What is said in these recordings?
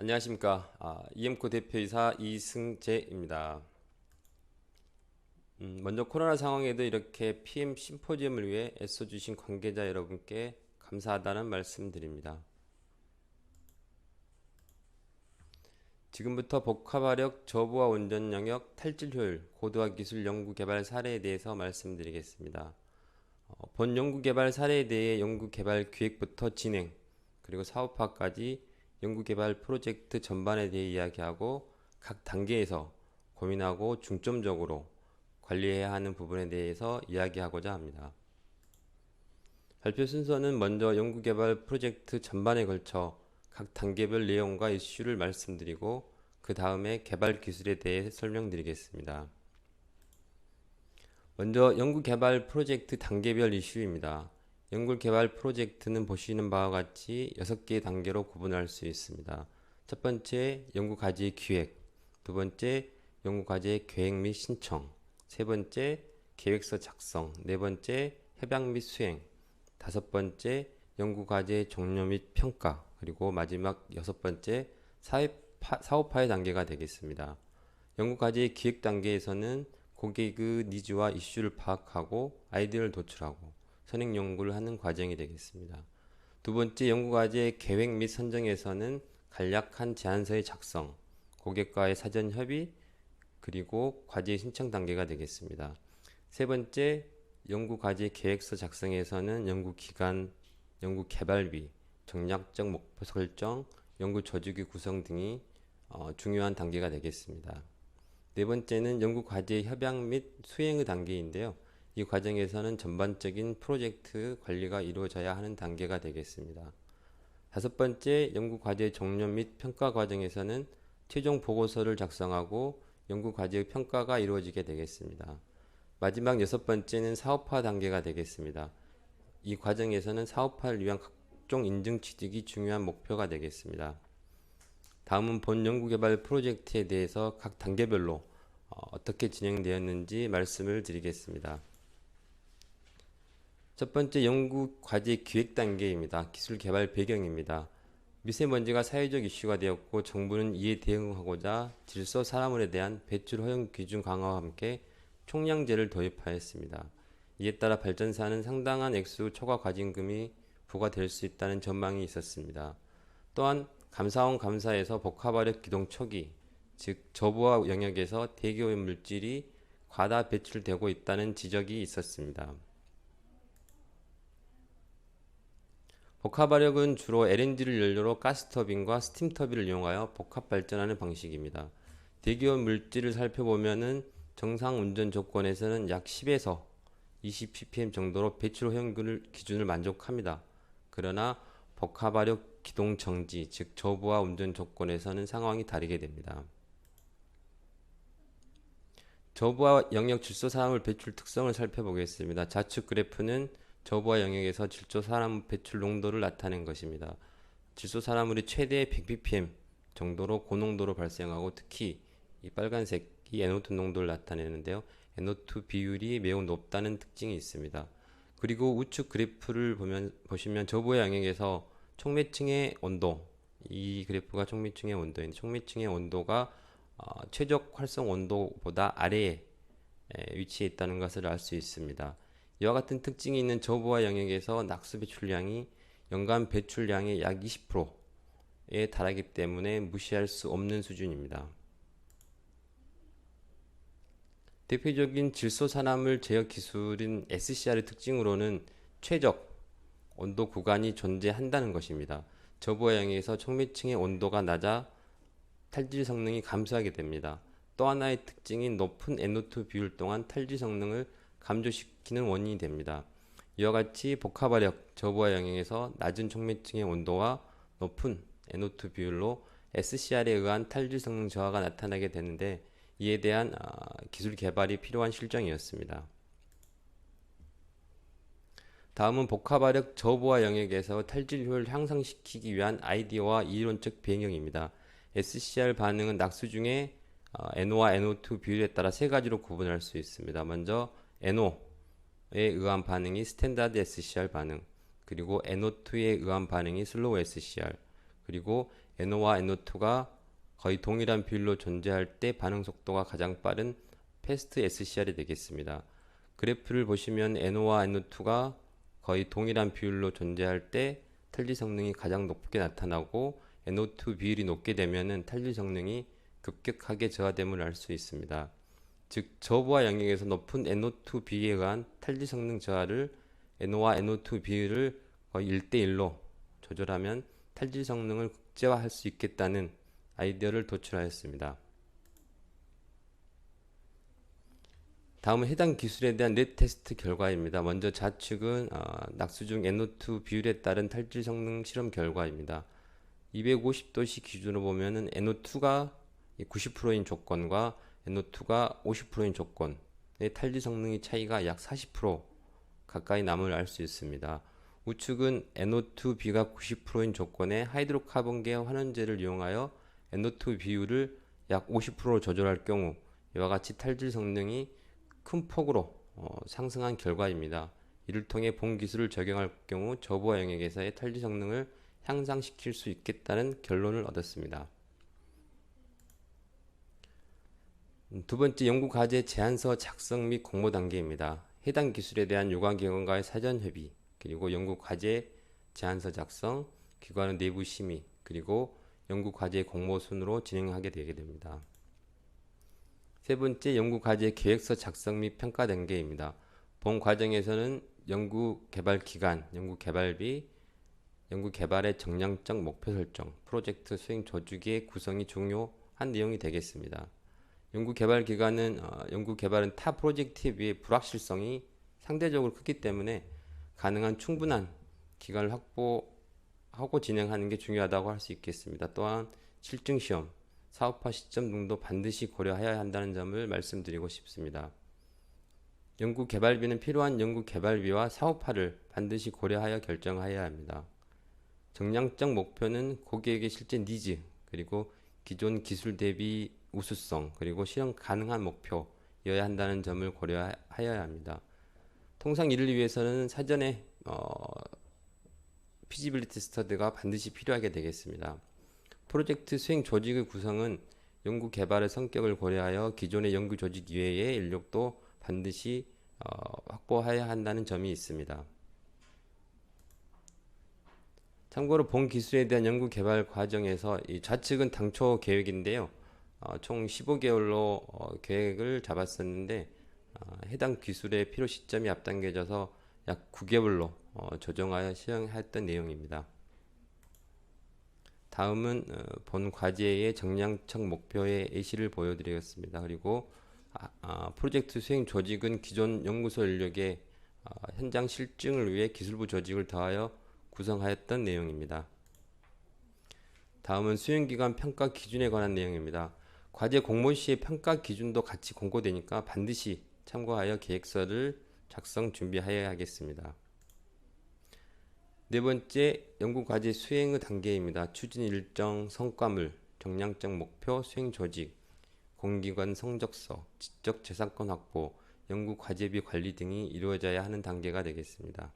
안녕하십니까. 아, EM코 대표이사 이승재입니다. 음, 먼저 코로나 상황에도 이렇게 PM 심포지엄을 위해 애써주신 관계자 여러분께 감사하다는 말씀드립니다. 지금부터 복합화력 저부하 운전 영역 탈질 효율 고도화 기술 연구 개발 사례에 대해서 말씀드리겠습니다. 어, 본 연구 개발 사례에 대해 연구 개발 기획부터 진행 그리고 사업화까지 연구 개발 프로젝트 전반에 대해 이야기하고 각 단계에서 고민하고 중점적으로 관리해야 하는 부분에 대해서 이야기하고자 합니다. 발표 순서는 먼저 연구 개발 프로젝트 전반에 걸쳐 각 단계별 내용과 이슈를 말씀드리고 그 다음에 개발 기술에 대해 설명드리겠습니다. 먼저 연구 개발 프로젝트 단계별 이슈입니다. 연구 개발 프로젝트는 보시는 바와 같이 6개의 단계로 구분할 수 있습니다. 첫 번째, 연구 과제 기획. 두 번째, 연구 과제 계획 및 신청. 세 번째, 계획서 작성. 네 번째, 협약 및 수행. 다섯 번째, 연구 과제 종료 및 평가. 그리고 마지막 여섯 번째, 사업화, 사업화의 단계가 되겠습니다. 연구 과제 기획 단계에서는 고객의 니즈와 이슈를 파악하고 아이디어를 도출하고 선행 연구를 하는 과정이 되겠습니다. 두 번째 연구 과제 계획 및 선정에서는 간략한 제안서의 작성, 고객과의 사전 협의, 그리고 과제 신청 단계가 되겠습니다. 세 번째 연구 과제 계획서 작성에서는 연구 기간, 연구 개발비, 정략적 목표 설정, 연구 저주기 구성 등이 어, 중요한 단계가 되겠습니다. 네 번째는 연구 과제 협약 및 수행의 단계인데요. 이 과정에서는 전반적인 프로젝트 관리가 이루어져야 하는 단계가 되겠습니다. 다섯 번째, 연구 과제 종료 및 평가 과정에서는 최종 보고서를 작성하고 연구 과제의 평가가 이루어지게 되겠습니다. 마지막 여섯 번째는 사업화 단계가 되겠습니다. 이 과정에서는 사업화를 위한 각종 인증 취득이 중요한 목표가 되겠습니다. 다음은 본 연구개발 프로젝트에 대해서 각 단계별로 어, 어떻게 진행되었는지 말씀을 드리겠습니다. 첫 번째 연구 과제 기획 단계입니다. 기술 개발 배경입니다. 미세먼지가 사회적 이슈가 되었고 정부는 이에 대응하고자 질소 산화물에 대한 배출 허용 기준 강화와 함께 총량제를 도입하였습니다. 이에 따라 발전사는 상당한 액수 초과 과징금이 부과될 수 있다는 전망이 있었습니다. 또한 감사원 감사에서 복합화력 기동 초기, 즉 저부하 영역에서 대기오염 물질이 과다 배출되고 있다는 지적이 있었습니다. 복합화력은 주로 LNG를 연료로 가스터빈과 스팀터빈을 이용하여 복합 발전하는 방식입니다. 대기온 물질을 살펴보면은 정상 운전 조건에서는 약 10에서 20 ppm 정도로 배출 허용을 기준을 만족합니다. 그러나 복합화력 기동 정지, 즉 저부하 운전 조건에서는 상황이 다르게 됩니다. 저부하 영역 질소 산화물 배출 특성을 살펴보겠습니다. 좌측 그래프는 저부하 영역에서 질소 산화물 배출 농도를 나타낸 것입니다. 질소 산화물이 최대 100ppm 정도로 고농도로 발생하고 특히 이 빨간색이 NO2 농도를 나타내는데요. NO2 비율이 매우 높다는 특징이 있습니다. 그리고 우측 그래프를 보면 보시면 저부하 영역에서 총매층의 온도 이 그래프가 총매층의 온도인데 총매층의 온도가 어, 최적 활성 온도보다 아래에 위치해 있다는 것을 알 수 있습니다. 이와 같은 특징이 있는 저부하 영역에서 낙수 배출량이 연간 배출량의 약 20%에 달하기 때문에 무시할 수 없는 수준입니다. 대표적인 질소 산화물 제어 기술인 SCR의 특징으로는 최적 온도 구간이 존재한다는 것입니다. 저부하 영역에서 청매층의 온도가 낮아 탈질 성능이 감소하게 됩니다. 또 하나의 특징인 높은 NO2 비율 동안 탈질 성능을 감소시키는 원인이 됩니다. 이와 같이 복합화력 저부하 영역에서 낮은 촉매층의 온도와 높은 NO2 비율로 SCR에 의한 탈질 성능 저하가 나타나게 되는데 이에 대한 아, 기술 개발이 필요한 실정이었습니다. 다음은 복합화력 저부하 영역에서 탈질 효율을 향상시키기 위한 아이디어와 이론적 배경입니다. SCR 반응은 낙수 중에 NO와 NO2 비율에 따라 세 가지로 구분할 수 있습니다. 먼저 NO에 의한 반응이 스탠다드 SCR 반응, 그리고 NO2에 의한 반응이 슬로우 SCR, 그리고 NO와 NO2가 거의 동일한 비율로 존재할 때 반응 속도가 가장 빠른 패스트 SCR이 되겠습니다. 그래프를 보시면 NO와 NO2가 거의 동일한 비율로 존재할 때 탈지 성능이 가장 높게 나타나고 NO2 비율이 높게 되면은 탈지 성능이 급격하게 저하됨을 알 수 있습니다. 즉 저부하 영역에서 높은 NO2 비에 의한 탈지 성능 저하를 NO와 NO2 비율을 거의 1대1로 조절하면 탈지 성능을 극제화할 수 있겠다는 아이디어를 도출하였습니다. 다음은 해당 기술에 대한 넷 테스트 결과입니다. 먼저 좌측은 어, 낙수 중 NO2 비율에 따른 탈지 성능 실험 결과입니다. 250도씨 기준으로 보면은 NO2가 90%인 조건과 NO2가 50%인 조건의 탈지 성능의 차이가 약 40% 가까이 남을 알 수 있습니다. 우측은 NO2B가 90%인 조건에 하이드로카본계 환원제를 이용하여 NO2 비율을 약 50% 조절할 경우 이와 같이 탈질 성능이 큰 폭으로 어, 상승한 결과입니다. 이를 통해 본 기술을 적용할 경우 저부하 영역에서의 탈질 성능을 향상시킬 수 있겠다는 결론을 얻었습니다. 음, 두 번째 연구 과제 제안서 작성 및 공모 단계입니다. 해당 기술에 대한 요관 기관과의 사전 협의, 그리고 연구 과제 제안서 작성, 기관의 내부 심의, 그리고 연구 과제 공모 순으로 진행하게 되게 됩니다. 세 번째 연구 과제 계획서 작성 및 평가 단계입니다. 본 과정에서는 연구 개발 기간, 연구 개발비, 연구 개발의 정량적 목표 설정, 프로젝트 수행 조직의 구성이 중요한 내용이 되겠습니다. 연구 개발 기간은 어, 연구 개발은 타 프로젝트에 비해 불확실성이 상대적으로 크기 때문에 가능한 충분한 기간을 확보하고 진행하는 게 중요하다고 할 수 있겠습니다. 또한 실증 시험, 사업화 시점 등도 반드시 고려해야 한다는 점을 말씀드리고 싶습니다. 연구 개발비는 필요한 연구 개발비와 사업화를 반드시 고려하여 결정하여야 합니다. 정량적 목표는 고객의 실제 니즈, 그리고 기존 기술 대비 우수성 그리고 실현 가능한 목표여야 한다는 점을 고려하여야 합니다. 통상 이를 위해서는 사전에 어, 피지빌리티 스터디가 반드시 필요하게 되겠습니다. 프로젝트 수행 조직의 구성은 연구 개발의 성격을 고려하여 기존의 연구 조직 이외의 인력도 반드시 어, 확보해야 한다는 점이 있습니다. 참고로 본 기술에 대한 연구 개발 과정에서 이 좌측은 당초 계획인데요. 어, 총 15개월로 어, 계획을 잡았었는데 어, 해당 기술의 필요 시점이 앞당겨져서 약 9개월로 어, 조정하여 시행했던 내용입니다. 다음은 어, 본 과제의 정량적 목표의 예시를 보여드리겠습니다. 그리고 아, 아, 프로젝트 수행 조직은 기존 연구소 인력의 어, 현장 실증을 위해 기술부 조직을 더하여 구성하였던 내용입니다. 다음은 수행기간 평가 기준에 관한 내용입니다. 과제 공모 시의 평가 기준도 같이 공고되니까 반드시 참고하여 계획서를 작성 준비하여야 하겠습니다. 네 번째 연구 과제 수행의 단계입니다. 추진 일정, 성과물, 정량적 목표, 수행 조직, 공기관 성적서, 지적 재산권 확보, 연구 과제비 관리 등이 이루어져야 하는 단계가 되겠습니다.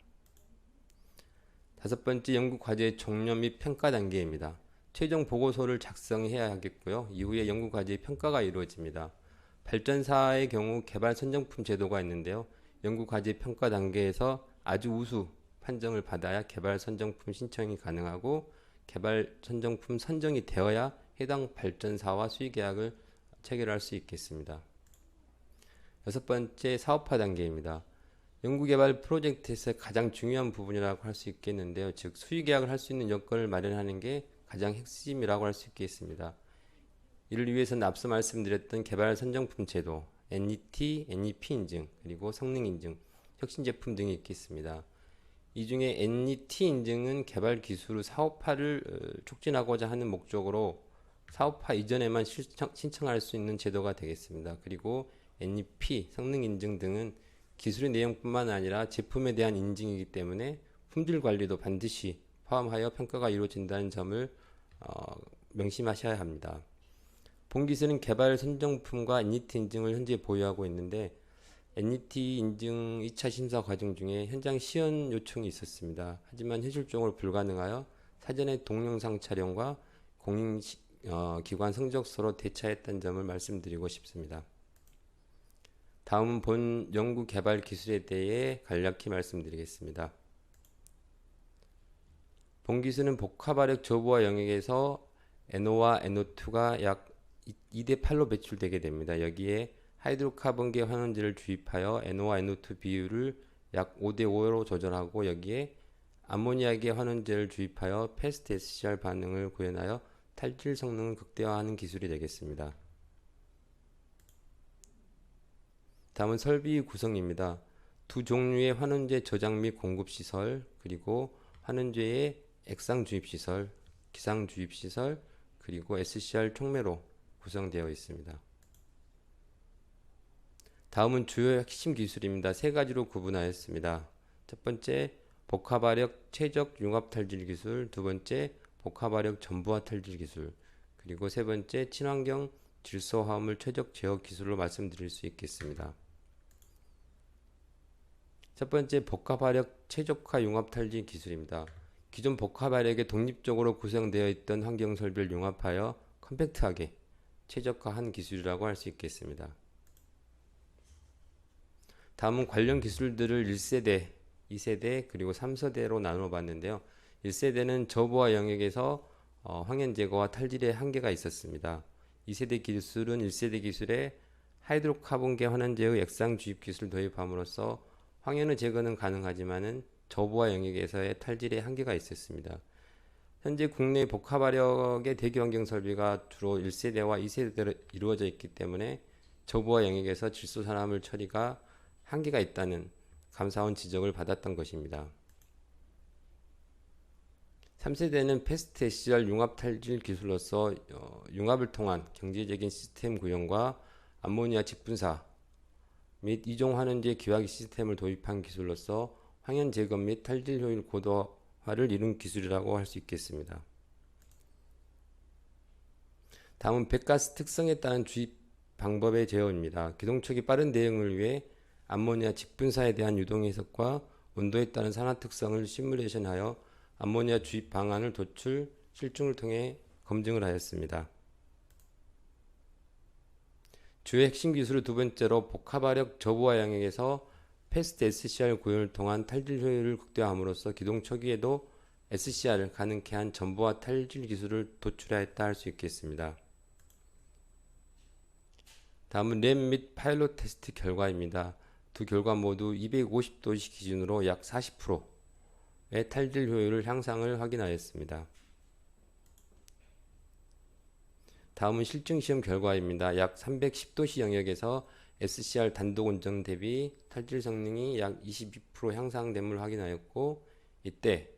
다섯 번째 연구 과제 종료 및 평가 단계입니다. 최종 보고서를 작성해야 하겠고요. 이후에 연구 과제 평가가 이루어집니다. 발전사의 경우 개발 선정품 제도가 있는데요. 연구 과제 평가 단계에서 아주 우수 판정을 받아야 개발 선정품 신청이 가능하고 개발 선정품 선정이 되어야 해당 발전사와 수의 계약을 체결할 수 있겠습니다. 여섯 번째 사업화 단계입니다. 연구개발 프로젝트에서 가장 중요한 부분이라고 할 수 있겠는데요. 즉 수의 계약을 할 수 있는 여건을 마련하는 게 가장 핵심이라고 할 수 있겠습니다. 이를 위해서는 앞서 말씀드렸던 개발 선정품 제도, NET, NEP 인증, 그리고 성능 인증, 혁신 제품 등이 있겠습니다. 이 중에 NET 인증은 개발 기술 사업화를 어, 촉진하고자 하는 목적으로 사업화 이전에만 신청, 할수 있는 제도가 되겠습니다. 그리고 NEP, 성능 인증 등은 기술의 내용뿐만 아니라 제품에 대한 인증이기 때문에 품질 관리도 반드시 포함하여 평가가 이루어진다는 점을 어, 명심하셔야 합니다. 본기술은 개발 선정품과 NET 인증을 현재 보유하고 있는데 NET 인증 2차 심사 과정 중에 현장 시연 요청이 있었습니다. 하지만 현실적으로 불가능하여 사전에 동영상 촬영과 공인기관 성적서로 대차했다는 점을 말씀드리고 싶습니다. 다음은 본 연구 개발 기술에 대해 간략히 말씀드리겠습니다. 본 기술은 복합화력 저부하 영역에서 NO와 NO2가 약 2대 8로 배출되게 됩니다. 여기에 하이드로카본계 환원제를 주입하여 NO와 NO2 비율을 약 5대 5로 조절하고 여기에 암모니아계 환원제를 주입하여 패스트 SCR 반응을 구현하여 탈질 성능을 극대화하는 기술이 되겠습니다. 다음은 설비 구성입니다. 두 종류의 환원제 저장 및 공급 시설, 그리고 환원제의 액상 주입 시설, 기상 주입 시설, 그리고 SCR 촉매로 구성되어 있습니다. 다음은 주요 핵심 기술입니다. 세 가지로 구분하였습니다. 첫 번째, 복합화력 최적 융합 탈질 기술, 두 번째, 복합화력 전부화 탈질 기술, 그리고 세 번째, 친환경 질소 화합물 최적 제어 기술로 말씀드릴 수 있겠습니다. 첫 번째, 복합화력 최적화 융합 탈질 기술입니다. 기존 복합화력에 독립적으로 구성되어 있던 환경 설비를 융합하여 컴팩트하게 최적화한 기술이라고 할 수 있겠습니다. 다음은 관련 기술들을 1세대, 2세대, 그리고 3세대로 나눠 봤는데요. 1세대는 저부하 영역에서 어, 황연 제거와 탈질의 한계가 있었습니다. 2세대 기술은 1세대 기술에 하이드로카본계 환원제의 액상 주입 기술 도입함으로써 황연의 제거는 가능하지만은 저부하 영역에서의 탈질의 한계가 있었습니다. 현재 국내 복합화력의 대기 환경 설비가 주로 1세대와 2세대로 이루어져 있기 때문에 저부하 영역에서 질소 산화물 처리가 한계가 있다는 감사원 지적을 받았던 것입니다. 3세대는 패스트 SCR 융합 탈질 기술로서 어, 융합을 통한 경제적인 시스템 구현과 암모니아 직분사 및 이종 환원제 기화기 시스템을 도입한 기술로서 황연 제거 및 탈질 효율 고도화를 이룬 기술이라고 할 수 있겠습니다. 다음은 백가스 특성에 따른 주입 방법의 제어입니다. 기동촉이 빠른 대응을 위해 암모니아 직분사에 대한 유동 해석과 온도에 따른 산화 특성을 시뮬레이션하여 암모니아 주입 방안을 도출, 실증을 통해 검증을 하였습니다. 주요 핵심 기술의 두 번째로 복합화력 저부하 영역에서 패스트 SCR 구현을 통한 탈질 효율을 극대화함으로써 기동 초기에도 SCR을 가능케 한 전부화 탈질 기술을 도출하였다 할 수 있겠습니다. 다음은 램 및 파일럿 테스트 결과입니다. 두 결과 모두 250도씨 기준으로 약 40%의 탈질 효율을 향상을 확인하였습니다. 다음은 실증 시험 결과입니다. 약 310도씨 영역에서 SCR 단독 운전 대비 탈질 성능이 약 22% 향상됨을 확인하였고 이때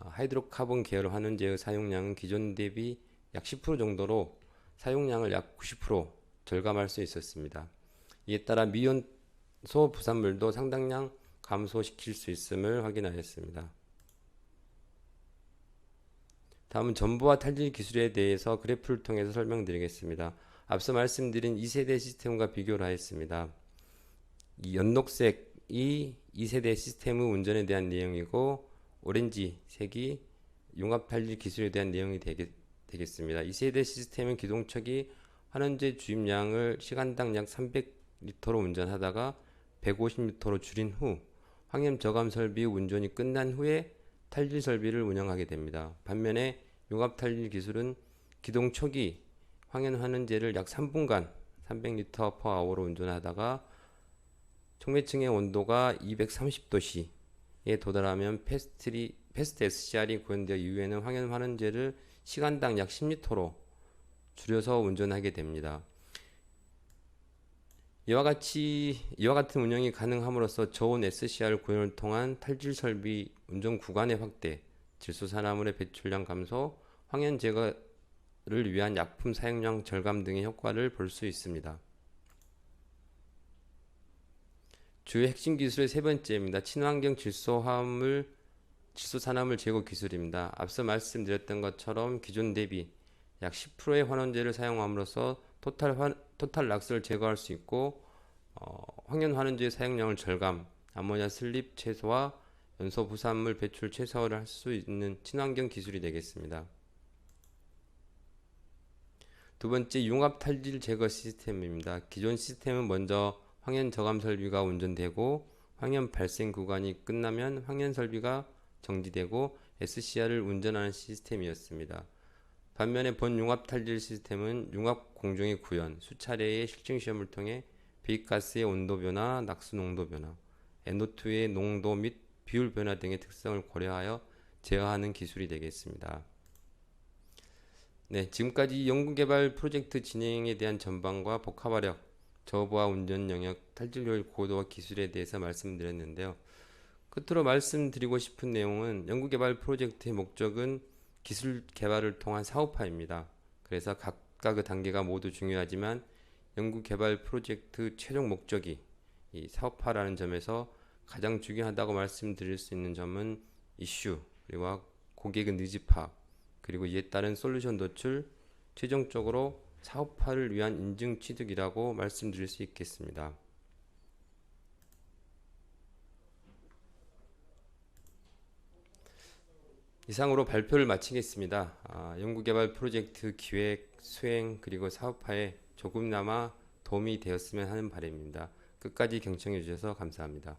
어, 하이드로카본 계열 환원제의 사용량은 기존 대비 약 10% 정도로 사용량을 약 90% 절감할 수 있었습니다. 이에 따라 미온소 부산물도 상당량 감소시킬 수 있음을 확인하였습니다. 다음은 전부와 탈질 기술에 대해서 그래프를 통해서 설명드리겠습니다. 앞서 말씀드린 2세대 시스템과 비교를 하였습니다. 이 연녹색이 2세대 시스템의 운전에 대한 내용이고 오렌지 색이 융합 탈질 기술에 대한 내용이 되겠, 되겠 습니다. 2세대 시스템은 기동척이 환원제 주입량을 시간당 약 300리터로 운전하다가 150리터로 줄인 후 황염 저감 설비 운전이 끝난 후에 탈질 설비를 운영하게 됩니다. 반면에 융합 탈질 기술은 기동 초기 황현 환원제를 약 3분간 300리터 퍼 아워로 운전하다가 촉매층의 온도가 230도씨에 도달하면 패스트리, 패스트 SCR이 구현되어 이후에는 황현 환원제를 시간당 약 10리터로 줄여서 운전하게 됩니다. 이와 같이 이와 같은 운영이 가능함으로써 저온 SCR 구현을 통한 탈질 설비 운전 구간의 확대, 질소 산화물의 배출량 감소, 황현 제거 를 위한 약품 사용량 절감 등의 효과를 볼 수 있습니다. 주요 핵심 기술의 세 번째입니다. 친환경 질소 화합물 질소 산화물 제거 기술입니다. 앞서 말씀드렸던 것처럼 기존 대비 약 10%의 환원제를 사용함으로써 토탈 환, 토탈 락스를 제거할 수 있고 어, 황연 환원제의 사용량을 절감, 아모니아 슬립 최소화, 연소 부산물 배출 최소화를 할 수 있는 친환경 기술이 되겠습니다. 두 번째 융합 탈질 제거 시스템입니다. 기존 시스템은 먼저 황연 저감 설비가 운전되고 황연 발생 구간이 끝나면 황연 설비가 정지되고 SCR을 운전하는 시스템이었습니다. 반면에 본 융합 탈질 시스템은 융합 공정의 구현, 수차례의 실증 시험을 통해 배기가스의 온도 변화, 낙수 농도 변화, NO2의 농도 및 비율 변화 등의 특성을 고려하여 제어하는 기술이 되겠습니다. 네, 지금까지 연구개발 프로젝트 진행에 대한 전반과 복합화력, 저보아 운전 영역, 탈진료율 고도와 기술에 대해서 말씀드렸는데요. 끝으로 말씀드리고 싶은 내용은 연구개발 프로젝트의 목적은 기술 개발을 통한 사업화입니다. 그래서 각각의 단계가 모두 중요하지만 연구개발 프로젝트 최종 목적이 이 사업화라는 점에서 가장 중요하다고 말씀드릴 수 있는 점은 이슈 그리고 고객의 니즈 파악 그리고 이에 따른 솔루션 도출 최종적으로 사업화를 위한 인증 취득이라고 말씀드릴 수 있겠습니다. 이상으로 발표를 마치겠습니다. 아, 연구개발 프로젝트 기획, 수행 그리고 사업화에 조금나마 도움이 되었으면 하는 바람입니다. 끝까지 경청해 주셔서 감사합니다.